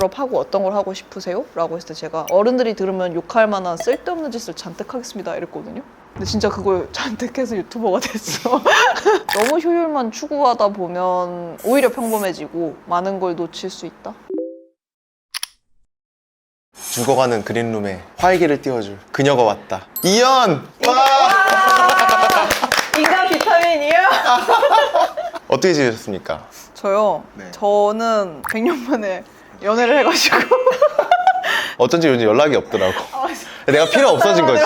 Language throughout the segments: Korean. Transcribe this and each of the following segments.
졸업하고 어떤 걸 하고 싶으세요? 라고 했을 때 제가 어른들이 들으면 욕할 만한 쓸데없는 짓을 잔뜩 하겠습니다 이랬거든요. 근데 진짜 그걸 잔뜩 해서 유튜버가 됐어. 너무 효율만 추구하다 보면 오히려 평범해지고 많은 걸 놓칠 수 있다. 죽어가는 그린룸에 활기를 띄워줄 그녀가 왔다. 이연! 와! 인간 비타민이요? 어떻게 지내셨습니까? 저요. 네. 저는 100년 만에 연애를 해가지고 어쩐지 요즘 연락이 없더라고. 내가 필요 없어진 거지.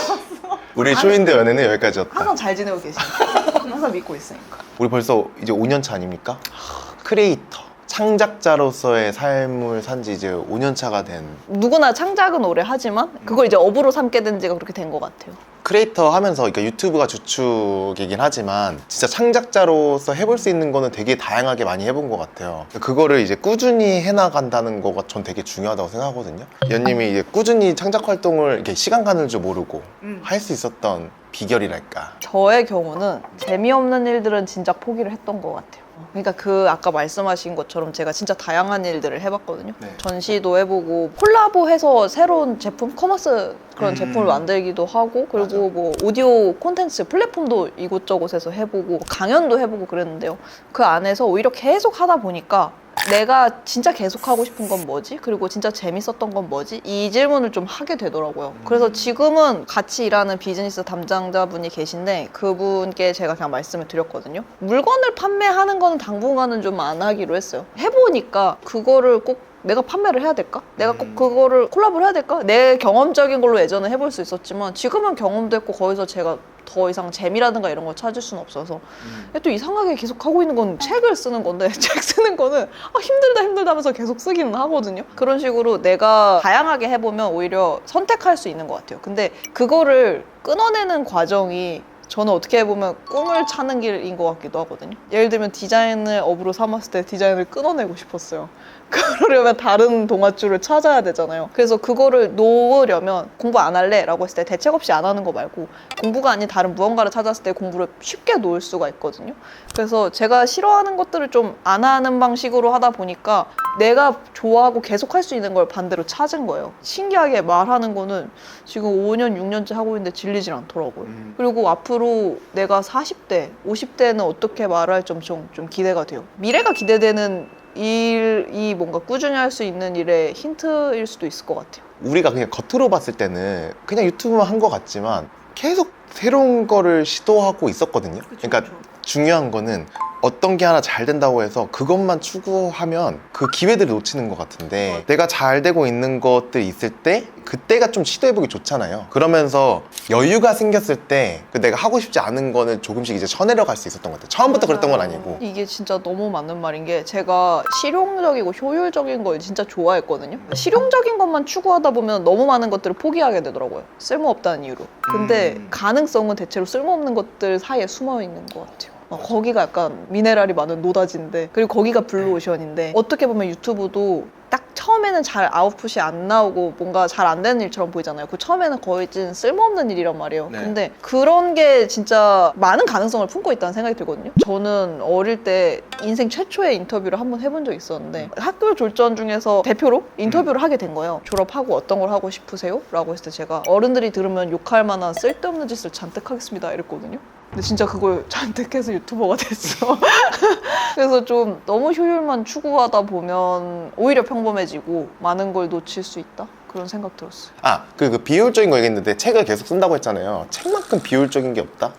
우리 쇼인드 연애는 여기까지였다. 항상 잘 지내고 계시니까 항상 믿고 있으니까. 우리 벌써 이제 5년 차 아닙니까? 크리에이터, 창작자로서의 삶을 산 지 이제 5년 차가 된 누구나 창작은 오래 하지만 그걸 이제 업으로 삼게 된 지가 그렇게 된 것 같아요. 크리에이터 하면서 그러니까 유튜브가 주축이긴 하지만 진짜 창작자로서 해볼 수 있는 거는 되게 다양하게 많이 해본 것 같아요. 그거를 이제 꾸준히 해나간다는 거가 전 되게 중요하다고 생각하거든요. 연님이 이제 꾸준히 창작 활동을 이렇게 시간 가는 줄 모르고 음. 할 수 있었던 비결이랄까. 저의 경우는 재미없는 일들은 진짜 포기를 했던 것 같아요. 그러니까 그 아까 말씀하신 것처럼 제가 진짜 다양한 일들을 해봤거든요. 네. 전시도 해보고 콜라보해서 새로운 제품, 커머스 그런 음. 제품을 만들기도 하고 그리고 맞아. 뭐 오디오 콘텐츠 플랫폼도 이곳저곳에서 해보고 강연도 해보고 그랬는데요. 그 안에서 오히려 계속 하다 보니까 내가 진짜 계속 하고 싶은 건 뭐지? 그리고 진짜 재밌었던 건 뭐지? 이 질문을 좀 하게 되더라고요. 그래서 지금은 같이 일하는 비즈니스 담당자분이 계신데 그분께 제가 그냥 말씀을 드렸거든요. 물건을 판매하는 거는 당분간은 좀 안 하기로 했어요. 해보니까 그거를 꼭 내가 판매를 해야 될까? 내가 꼭 음. 그거를 콜라보를 해야 될까? 내 경험적인 걸로 예전에 해볼 수 있었지만 지금은 경험도 했고 거기서 제가 더 이상 재미라든가 이런 걸 찾을 수는 없어서 근데 또 이상하게 계속 하고 있는 건 책을 쓰는 건데 책 쓰는 거는 아, 힘들다 힘들다 하면서 계속 쓰기는 하거든요. 그런 식으로 내가 다양하게 해보면 오히려 선택할 수 있는 것 같아요. 근데 그거를 끊어내는 과정이 저는 어떻게 해보면 꿈을 찾는 길인 것 같기도 하거든요. 예를 들면 디자인을 업으로 삼았을 때 디자인을 끊어내고 싶었어요. 그러려면 다른 동아줄을 찾아야 되잖아요. 그래서 그거를 놓으려면 공부 안 할래? 라고 했을 때 대책 없이 안 하는 거 말고 공부가 아닌 다른 무언가를 찾았을 때 공부를 쉽게 놓을 수가 있거든요. 그래서 제가 싫어하는 것들을 좀 안 하는 방식으로 하다 보니까 내가 좋아하고 계속 할 수 있는 걸 반대로 찾은 거예요. 신기하게 말하는 거는 지금 5년, 6년째 하고 있는데 질리질 않더라고요. 음. 그리고 앞으로 내가 40대, 50대는 어떻게 말할 좀, 좀, 좀 기대가 돼요. 미래가 기대되는 일이 뭔가 꾸준히 할 수 있는 일의 힌트일 수도 있을 것 같아요. 우리가 그냥 겉으로 봤을 때는 그냥 유튜브만 한 것 같지만 계속 새로운 거를 시도하고 있었거든요. 그러니까 중요한 거는 어떤 게 하나 잘 된다고 해서 그것만 추구하면 그 기회들을 놓치는 것 같은데 내가 잘 되고 있는 것들이 있을 때 그때가 좀 시도해보기 좋잖아요. 그러면서 여유가 생겼을 때 그 내가 하고 싶지 않은 거는 조금씩 이제 쳐내려갈 수 있었던 것 같아요. 처음부터 그랬던 건 아니고. 이게 진짜 너무 맞는 말인 게 제가 실용적이고 효율적인 걸 진짜 좋아했거든요. 실용적인 것만 추구하다 보면 너무 많은 것들을 포기하게 되더라고요. 쓸모없다는 이유로. 근데 음. 가능성은 대체로 쓸모없는 것들 사이에 숨어 있는 것 같아요. 어, 거기가 약간 미네랄이 많은 노다지인데 그리고 거기가 블루오션인데 어떻게 보면 유튜브도 딱 처음에는 잘 아웃풋이 안 나오고 뭔가 잘 안 되는 일처럼 보이잖아요. 그 처음에는 거의 찐 쓸모없는 일이란 말이에요. 네. 근데 그런 게 진짜 많은 가능성을 품고 있다는 생각이 들거든요. 저는 어릴 때 인생 최초의 인터뷰를 한번 해본 적이 있었는데 학교 졸전 중에서 대표로 인터뷰를 하게 된 거예요. 졸업하고 어떤 걸 하고 싶으세요? 라고 했을 때 제가 어른들이 들으면 욕할 만한 쓸데없는 짓을 잔뜩 하겠습니다. 이랬거든요. 근데 진짜 그걸 잔뜩 해서 유튜버가 됐어. 그래서 좀 너무 효율만 추구하다 보면 오히려 평범해지고 많은 걸 놓칠 수 있다. 그런 생각 들었어요. 아, 그, 그 비효율적인 거 얘기했는데 책을 계속 쓴다고 했잖아요. 책만큼 비효율적인 게 없다?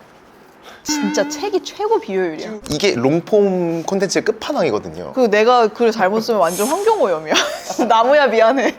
진짜 책이 최고 비효율이야. 이게 롱폼 콘텐츠의 끝판왕이거든요. 그 내가 글을 잘못 쓰면 완전 환경오염이야. 나무야 미안해.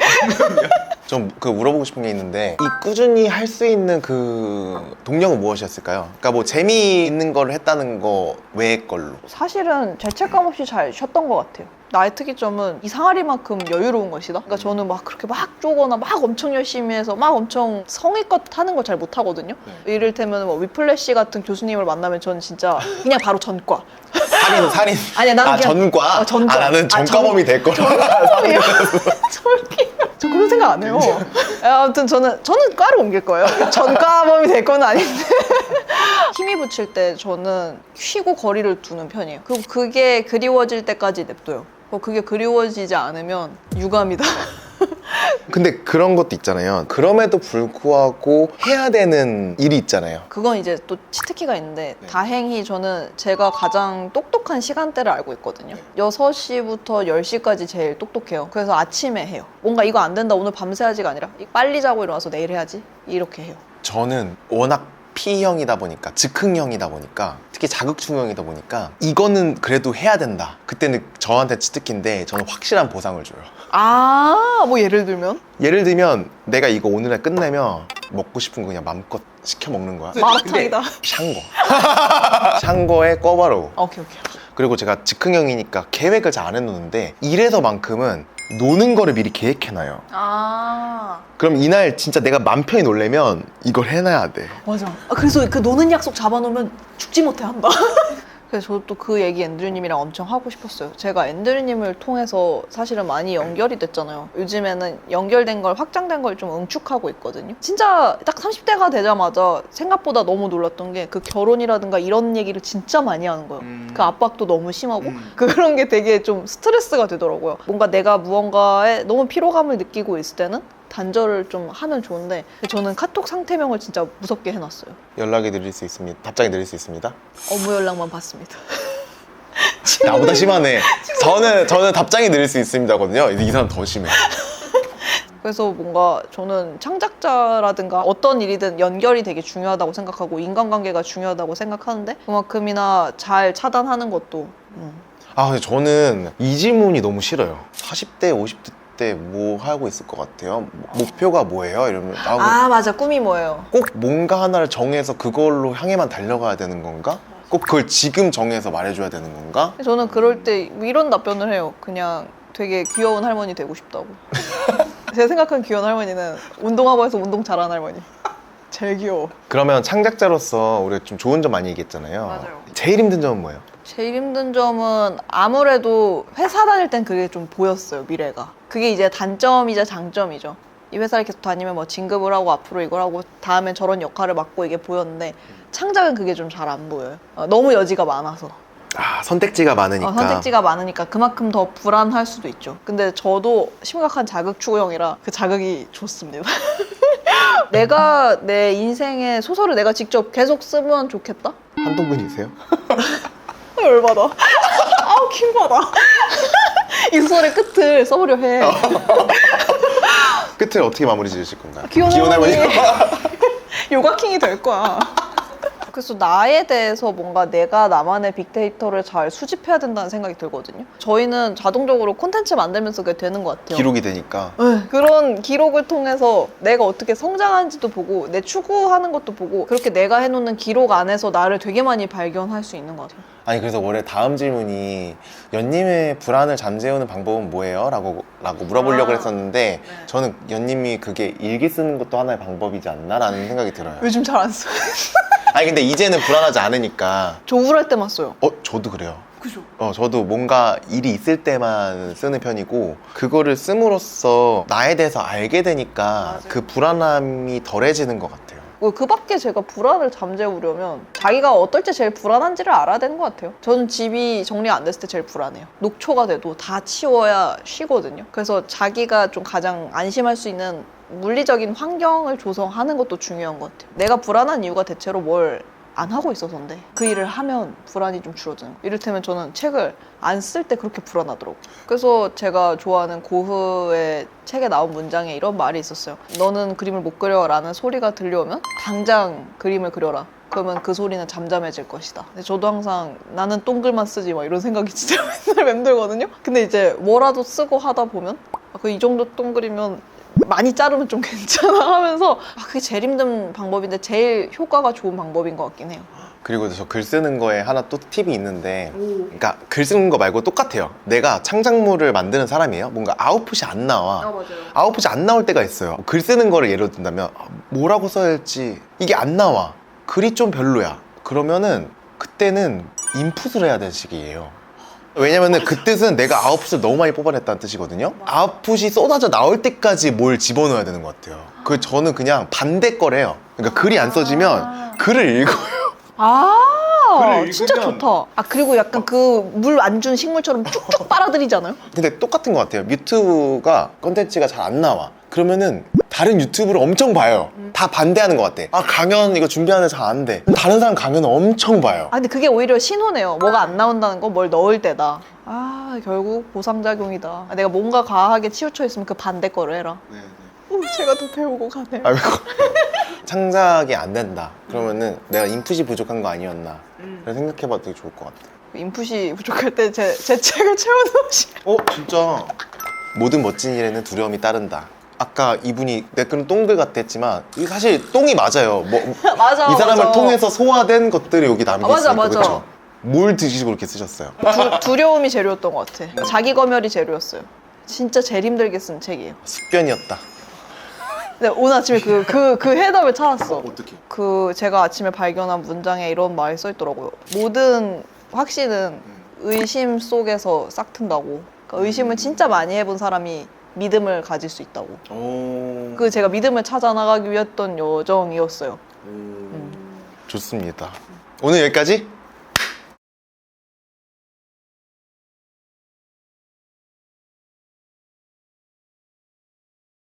좀 그 물어보고 싶은 게 있는데 이 꾸준히 할 수 있는 그 동력은 무엇이었을까요? 그러니까 뭐 재미있는 거를 했다는 거 외의 걸로. 사실은 죄책감 없이 잘 쉬었던 것 같아요. 나의 특이점은 이 상아리만큼 여유로운 것이다. 그러니까 저는 막 그렇게 막 쪼거나 막 엄청 열심히 해서 막 엄청 성의껏 하는 걸 잘 못하거든요. 이를테면 뭐 위플래시 같은 교수님을 만나면 저는 진짜 그냥 바로 전과. 살인 살인. 아니야, 나는 아 그냥- 전과. 어, 전과. 아 나는 아, 전과범이 될 거라. 전과범이요? 저렇게. 저 그런 생각 안 해요. 아무튼 저는 저는 과를 옮길 거예요. 전과범이 될 건 아닌데. 힘이 붙일 때 저는 쉬고 거리를 두는 편이에요. 그리고 그게 그리워질 때까지 냅둬요. 어, 그게 그리워지지 않으면 유감이다. 근데 그런 것도 있잖아요. 그럼에도 불구하고 해야 되는 일이 있잖아요. 그건 이제 또 치트키가 있는데 네. 다행히 저는 제가 가장 똑똑한 시간대를 알고 있거든요. 6시부터 10시까지 제일 똑똑해요. 그래서 아침에 해요. 뭔가 이거 안 된다 오늘 밤새 하지가 아니라 빨리 자고 일어나서 내일 해야지 이렇게 해요. 저는 워낙 P형이다 보니까 즉흥형이다 보니까 특히 자극충형이다 보니까 이거는 그래도 해야 된다. 그때는 저한테 치트키인데 저는 확실한 보상을 줘요. 아, 뭐 예를 들면 예를 들면 내가 이거 오늘날 끝내면 먹고 싶은 거 그냥 마음껏 시켜 먹는 거야. 마라탕이다. 샹거. 샹거에 꿔바로우. 오케이 오케이. 그리고 제가 즉흥형이니까 계획을 잘 안 해놓는데 이래서만큼은 노는 거를 미리 계획해놔요. 아, 그럼 이날 진짜 내가 맘 편히 놀려면 이걸 해놔야 돼. 맞아. 아, 그래서 그 노는 약속 잡아놓으면 죽지 못해 한다. 그래서 저도 또 그 얘기 앤드류님이랑 엄청 하고 싶었어요. 제가 앤드류님을 통해서 사실은 많이 연결이 됐잖아요. 요즘에는 연결된 걸 확장된 걸 좀 응축하고 있거든요. 진짜 딱 30대가 되자마자 생각보다 너무 놀랐던 게 그 결혼이라든가 이런 얘기를 진짜 많이 하는 거예요. 그 압박도 너무 심하고 음. 그런 게 되게 좀 스트레스가 되더라고요. 뭔가 내가 무언가에 너무 피로감을 느끼고 있을 때는 단절을 좀 하면 좋은데 저는 카톡 상태명을 진짜 무섭게 해놨어요. 연락이 느릴 수 있습니다. 답장이 느릴 수 있습니다. 업무 연락만 받습니다. 나보다 심하네. 저는 저는 답장이 느릴 수 있습니다거든요. 이 사람 더 심해. 그래서 뭔가 저는 창작자라든가 어떤 일이든 연결이 되게 중요하다고 생각하고 인간관계가 중요하다고 생각하는데 그만큼이나 잘 차단하는 것도 음. 아 근데 저는 이 질문이 너무 싫어요. 40대, 50대 때 뭐 하고 있을 것 같아요? 목표가 뭐예요? 이러면 하고 아 맞아 꿈이 뭐예요? 꼭 뭔가 하나를 정해서 그걸로 향해만 달려가야 되는 건가? 꼭 그걸 지금 정해서 말해줘야 되는 건가? 저는 그럴 때 이런 답변을 해요. 그냥 되게 귀여운 할머니 되고 싶다고. 제가 생각한 귀여운 할머니는 운동학원에서 운동 잘하는 할머니. 제일 귀여워. 그러면 창작자로서 우리가 좀 좋은 점 많이 얘기했잖아요. 맞아요. 제일 힘든 점은 뭐예요? 제일 힘든 점은 아무래도 회사 다닐 땐 그게 좀 보였어요, 미래가. 그게 이제 단점이자 장점이죠. 이 회사를 계속 다니면 뭐 진급을 하고 앞으로 이걸 하고 다음엔 저런 역할을 맡고 이게 보였는데 창작은 그게 좀 잘 안 보여요. 어, 너무 여지가 많아서. 아 선택지가 많으니까. 어, 선택지가 많으니까 그만큼 더 불안할 수도 있죠. 근데 저도 심각한 자극 추구형이라 그 자극이 좋습니다. 내가 내 인생의 소설을 내가 직접 계속 쓰면 좋겠다? 한동근이세요? 열받아. 아우 킹받아. 이 소설의 끝을 써보려 해. 끝을 어떻게 마무리 지으실 건가요? 귀여운 할머니. 요가킹이 될 거야. 그래서 나에 대해서 뭔가 내가 나만의 빅데이터를 잘 수집해야 된다는 생각이 들거든요. 저희는 자동적으로 콘텐츠 만들면서 그게 되는 것 같아요. 기록이 되니까. 네, 그런 기록을 통해서 내가 어떻게 성장하는지도 보고 내 추구하는 것도 보고 그렇게 내가 해놓는 기록 안에서 나를 되게 많이 발견할 수 있는 것 같아요. 아니 그래서 원래 다음 질문이 연님의 불안을 잠재우는 방법은 뭐예요? 라고, 라고 물어보려고 아, 했었는데 네. 저는 연님이 그게 일기 쓰는 것도 하나의 방법이지 않나? 라는 생각이 들어요 요즘 잘 안 써. 아니 근데 이제는 불안하지 않으니까 저 우울할 때만 써요. 어? 저도 그래요 그죠? 어, 저도 뭔가 일이 있을 때만 쓰는 편이고 그거를 씀으로써 나에 대해서 알게 되니까 맞아요. 그 불안함이 덜해지는 것 같아요 그 밖에 제가 불안을 잠재우려면 자기가 어떨 때 제일 불안한지를 알아야 되는 것 같아요. 저는 집이 정리가 안 됐을 때 제일 불안해요. 녹초가 돼도 다 치워야 쉬거든요. 그래서 자기가 좀 가장 안심할 수 있는 물리적인 환경을 조성하는 것도 중요한 것 같아요. 내가 불안한 이유가 대체로 뭘 안 하고 있어서인데 그 일을 하면 불안이 좀 줄어드는 거예요. 이를테면 저는 책을 안 쓸 때 그렇게 불안하더라고요. 그래서 제가 좋아하는 고흐의 책에 나온 문장에 이런 말이 있었어요. 너는 그림을 못 그려라는 소리가 들려오면 당장 그림을 그려라. 그러면 그 소리는 잠잠해질 것이다. 근데 저도 항상 나는 동글만 쓰지 막 이런 생각이 진짜 맨날 맴돌거든요. 근데 이제 뭐라도 쓰고 하다 보면 아, 그이 정도 동글이면 많이 자르면 좀 괜찮아 하면서 아, 그게 제일 힘든 방법인데 제일 효과가 좋은 방법인 것 같긴 해요. 그리고 저 글 쓰는 거에 하나 또 팁이 있는데 그러니까 글 쓰는 거 말고 똑같아요 내가 창작물을 만드는 사람이에요 뭔가 아웃풋이 안 나와 맞아요. 아웃풋이 안 나올 때가 있어요. 글 쓰는 거를 예로 든다면 아, 뭐라고 써야 할지 이게 안 나와. 글이 좀 별로야. 그러면은 그때는 인풋을 해야 되는 시기예요. 왜냐면은 그 뜻은 내가 아웃풋을 너무 많이 뽑아냈다는 뜻이거든요. 아웃풋이 쏟아져 나올 때까지 뭘 집어넣어야 되는 것 같아요. 그 저는 그냥 반대 거래요. 그러니까 글이 안 써지면 글을 읽어요. 아 글을 진짜 읽으면- 좋다. 아 그리고 약간 그 물 안 준 식물처럼 쭉쭉 빨아들이잖아요. 근데 똑같은 것 같아요. 유튜브가 컨텐츠가 잘 안 나와. 그러면은 다른 유튜브를 엄청 봐요. 다 반대하는 것 같아. 아 강연 이거 준비하는데 잘안 돼. 다른 사람 강연 엄청 봐요. 아 근데 그게 오히려 신호네요. 뭐가 안 나온다는 건 뭘 넣을 때다. 아 결국 보상작용이다. 아, 내가 뭔가 과하게 치우쳐 있으면 그 반대 거를 해라. 오, 제가 더 배우고 가네요. 아이고. 창작이 안 된다. 그러면은 내가 인풋이 부족한 거 아니었나. 그래 생각해봐도 되게 좋을 것 같아. 인풋이 부족할 때 제 제 책을 채워놓으시. 어 진짜 모든 멋진 일에는 두려움이 따른다. 아까 이분이 댓글은 똥글 같았지만 이게 사실 똥이 맞아요. 뭐, 맞아. 이 사람을 맞아. 통해서 소화된 것들이 여기 담겨 아, 맞아, 있으니까 맞아. 그렇죠. 뭘 드시고 그렇게 쓰셨어요? 두, 두려움이 재료였던 것 같아. 자기 검열이 재료였어요. 진짜 제일 힘들게 쓴 책이에요. 숙변이었다. 근데 오늘 아침에 그 그 그 해답을 찾았어. 어떻게? 그 제가 아침에 발견한 문장에 이런 말이 써 있더라고요. 모든 확신은 의심 속에서 싹 튼다고. 그러니까 의심을 진짜 많이 해본 사람이 믿음을 가질 수 있다고. 오. 그 제가 믿음을 찾아 나가기 위했던 여정이었어요. 좋습니다. 오늘 여기까지?